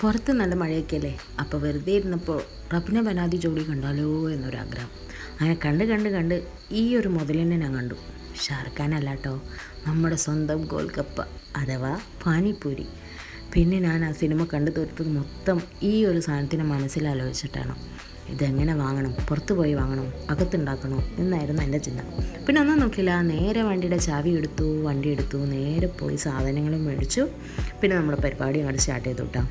പുറത്ത് നല്ല മഴയൊക്കെ അല്ലേ അപ്പോൾ വെറുതെ ഇരുന്നപ്പോൾ റബ്ന ബനാദി ജോഡി കണ്ടാലോ എന്നൊരാഗ്രഹം. അങ്ങനെ കണ്ട് കണ്ട് കണ്ട് ഈ ഒരു മുതലിനെ ഞാൻ കണ്ടു. ഷാർഖാനല്ല കേട്ടോ നമ്മുടെ സ്വന്തം ഗോൽഗപ്പ അഥവാ പാനിപ്പൂരി. പിന്നെ ഞാൻ ആ സിനിമ കണ്ടു തീർത്തത് മൊത്തം ഈ ഒരു സാധനത്തിനെ മനസ്സിലാലോചിച്ചിട്ടാണ്. ഇതെങ്ങനെ വാങ്ങണം? പുറത്ത് പോയി വാങ്ങണം? അകത്തുണ്ടാക്കണോ? എന്നായിരുന്നു എന്റെ ചിന്ത. പിന്നെ ഒന്നും നോക്കില്ല നേരെ വണ്ടിയുടെ ചാവി എടുത്തു വണ്ടി എടുത്തു. നേരെ പോയി സാധനങ്ങളും മേടിച്ചു. പിന്നെ നമ്മുടെ പരിപാടി അങ്ങോട്ട് സ്റ്റാർട്ട് ചെയ്തു കേട്ടോ.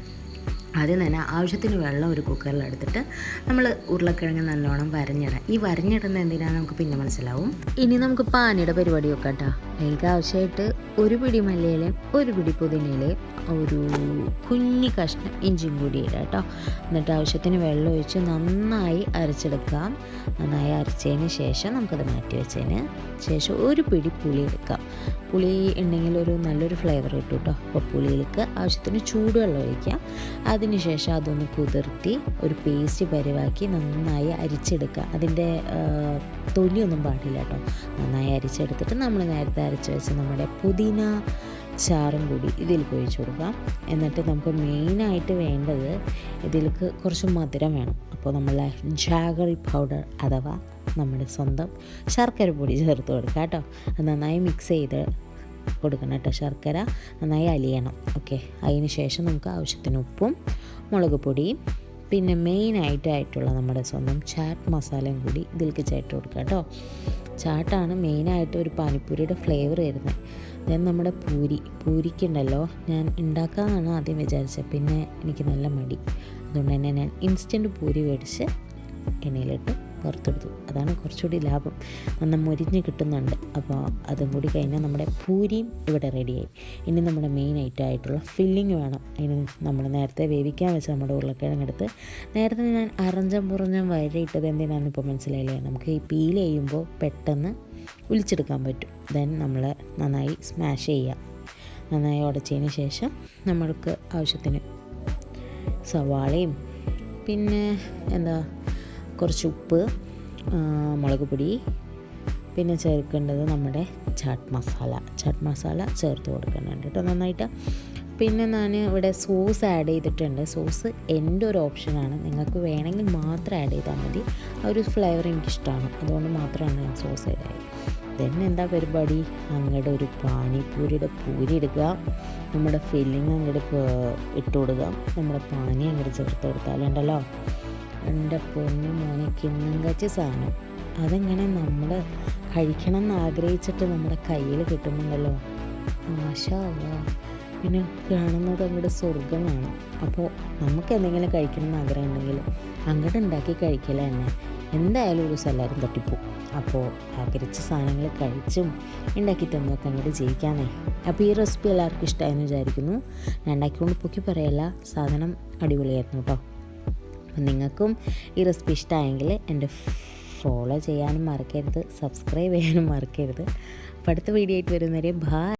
ആദ്യം തന്നെ ആവശ്യത്തിന് വെള്ളം ഒരു കുക്കറിൽ എടുത്തിട്ട് നമ്മൾ ഉരുളക്കിഴങ്ങ് നല്ലോണം വരഞ്ഞിടാം. ഈ വരഞ്ഞിടുന്ന എന്തിനാണ് നമുക്ക് പിന്നെ മനസ്സിലാവും. ഇനി നമുക്ക് പാനിയുടെ പരിപാടി നോക്കാട്ടോ അതിലേക്ക് ആവശ്യമായിട്ട് ഒരു പിടി മല്ലിയിലയും ഒരു പിടി പുതിനയിലയും ഒരു കുഞ്ഞി കഷ്ണം ഇഞ്ചിയും കൂടി ഇടാം കേട്ടോ എന്നിട്ട് ആവശ്യത്തിന് വെള്ളം ഒഴിച്ച് നന്നായി അരച്ചെടുക്കാം. നന്നായി അരച്ചതിന് ശേഷം നമുക്കത് മാറ്റി വെച്ചതിന് ശേഷം ഒരു പിടി പുളി എടുക്കാം. പുളി ഉണ്ടെങ്കിൽ ഒരു നല്ലൊരു ഫ്ലേവർ കിട്ടും കേട്ടോ അപ്പോൾ പുളിയിലേക്ക് ആവശ്യത്തിന് ചൂടുവെള്ളം ഒഴിക്കുക അതിനുശേഷം അതൊന്ന് കുതിർത്തി ഒരു പേസ്റ്റ് പരിവാക്കി നന്നായി അരിച്ചെടുക്കുക. അതിന്റെ തൊലിയൊന്നും പാടില്ല കേട്ടോ നന്നായി അരിച്ചെടുത്തിട്ട് നമ്മൾ നേരത്തെ അരച്ച് വെച്ച് നമ്മുടെ പുതിന ചാറും കൂടി ഇതിലേക്ക് ഒഴിച്ചു കൊടുക്കാം. എന്നിട്ട് നമുക്ക് മെയിനായിട്ട് വേണ്ടത് ഇതിലേക്ക് കുറച്ച് മധുരം വേണം. അപ്പോൾ നമ്മൾ ജാഗറി പൗഡർ അഥവാ നമ്മുടെ സ്വന്തം ശർക്കര പൊടി ചേർത്ത് കൊടുക്കുക കേട്ടോ നന്നായി മിക്സ് ചെയ്ത് കൊടുക്കണം കേട്ടോ ശർക്കര. നന്നായി അലിയണം. ഓക്കെ അതിന് ശേഷം നമുക്ക് ആവശ്യത്തിന് ഉപ്പും മുളക് പൊടിയും പിന്നെ മെയിനായിട്ടായിട്ടുള്ള നമ്മുടെ സ്വന്തം ചാറ്റ് മസാലയും കൂടി ഇതിലേക്ക് ചേർത്ത് കൊടുക്കുക കേട്ടോ. ചാട്ടാണ് മെയിനായിട്ട് ഒരു പാനിപ്പൂരിയുടെ ഫ്ലേവർ വരുന്നത്. ദെൻ നമ്മുടെ പൂരി. പൂരിക്കുണ്ടല്ലോ ഞാൻ ഉണ്ടാക്കാമെന്നാണ് ആദ്യം വിചാരിച്ചത്. പിന്നെ എനിക്ക് നല്ല മടി. അതുകൊണ്ട് തന്നെ ഞാൻ ഇൻസ്റ്റന്റ് പൂരി മേടിച്ച് എണ്ണയിലിട്ട് വറുത്തെടുത്തു അതാണ് കുറച്ചുകൂടി ലാഭം. നന്ന മൊരിഞ്ഞ് കിട്ടുന്നുണ്ട്. അപ്പോൾ അതും കൂടി കഴിഞ്ഞാൽ നമ്മുടെ പൂരിയും ഇവിടെ റെഡിയായി ഇനി നമ്മുടെ മെയിൻ ഐറ്റം ആയിട്ടുള്ള ഫില്ലിങ് വേണം. അതിന് നമ്മൾ നേരത്തെ വേവിക്കാൻ വെച്ച നമ്മുടെ ഉരുളക്കിഴങ്ങെടുത്ത് നേരത്തെ ഞാൻ അറഞ്ചം പുറഞ്ഞം വരയിട്ടത് എന്തിനാണെന്ന് ഇപ്പോൾ മനസ്സിലായില്ലേ? നമുക്ക് ഈ പീൽ ചെയ്യുമ്പോൾ പെട്ടെന്ന് ഒലിച്ചെടുക്കാൻ പറ്റും. ദെൻ നമ്മൾ നന്നായി സ്മാഷ് ചെയ്യുക. നന്നായി ഉടച്ചതിന് ശേഷം നമ്മൾക്ക് ആവശ്യത്തിന് സവാളയും പിന്നെ എന്താ കുറച്ച് ഉപ്പ് മുളക് പൊടി പിന്നെ ചേർക്കേണ്ടത് നമ്മുടെ ചാട്ട് മസാല. ചാട്ട് മസാല ചേർത്ത് കൊടുക്കുന്നുണ്ട് കേട്ടോ നന്നായിട്ട്. പിന്നെ ഞാൻ ഇവിടെ സോസ് ആഡ് ചെയ്തിട്ടുണ്ട്. സോസ് എന്റെ ഒരു ഓപ്ഷനാണ് നിങ്ങൾക്ക് വേണമെങ്കിൽ മാത്രം ആഡ് ചെയ്താൽ മതി. ആ ഒരു ഫ്ലേവർ എനിക്കിഷ്ടമാണ് അതുകൊണ്ട് മാത്രമാണ് ഞാൻ സോസ് ആഡ് ചെയ്തത് ദെൻ എന്താ പരിപാടി? അങ്ങോട്ട് ഒരു പാനിപ്പൂരിയുടെ പൂരി എടുക്കുക നമ്മുടെ ഫില്ലിങ് അങ്ങോട്ട് ഇട്ട് കൊടുക്കുക. നമ്മുടെ പാനി അങ്ങോട്ട് ചേർത്ത് കൊടുത്താലുണ്ടല്ലോ എന്റെ പൊന്നു മോനെ കിണ്ണം കച്ച സാധനം. അതെങ്ങനെ നമ്മൾ കഴിക്കണം എന്ന് ആഗ്രഹിച്ചിട്ട് നമ്മുടെ കയ്യിൽ കിട്ടുന്നുണ്ടല്ലോ? മാഷാ അല്ലാ. പിന്നെ കാണുന്നത് അങ്ങോട്ട് സ്വർഗമാണ് അപ്പോൾ നമുക്ക് എന്തെങ്കിലും കഴിക്കണം എന്ന് ആഗ്രഹം ഉണ്ടെങ്കിൽ അങ്ങോട്ട് ഉണ്ടാക്കി കഴിക്കല തന്നെ. എന്തായാലും ഒരു ദിവസം എല്ലാവരും തട്ടിപ്പോവും. അപ്പോൾ ആഗ്രഹിച്ച സാധനങ്ങൾ കഴിച്ചും ഉണ്ടാക്കി തന്നൊക്കെ അങ്ങോട്ട് ജയിക്കാന്നേ അപ്പോൾ ഈ റെസിപ്പി എല്ലാവർക്കും ഇഷ്ടമായെന്ന് വിചാരിക്കുന്നു. ഞാൻ ഉണ്ടാക്കിക്കൊണ്ട് പൊക്കി പറയല്ല. സാധനം അടിപൊളിയായിരുന്നു കേട്ടോ. അപ്പം നിങ്ങൾക്കും ഈ റെസിപ്പി ഇഷ്ടമായെങ്കിൽ എന്റെ ഫോളോ ചെയ്യാനും മറക്കരുത് സബ്സ്ക്രൈബ് ചെയ്യാനും മറക്കരുത്. അപ്പോൾ അടുത്ത വീഡിയോ ആയിട്ട് വരുന്നവരെ ബായ്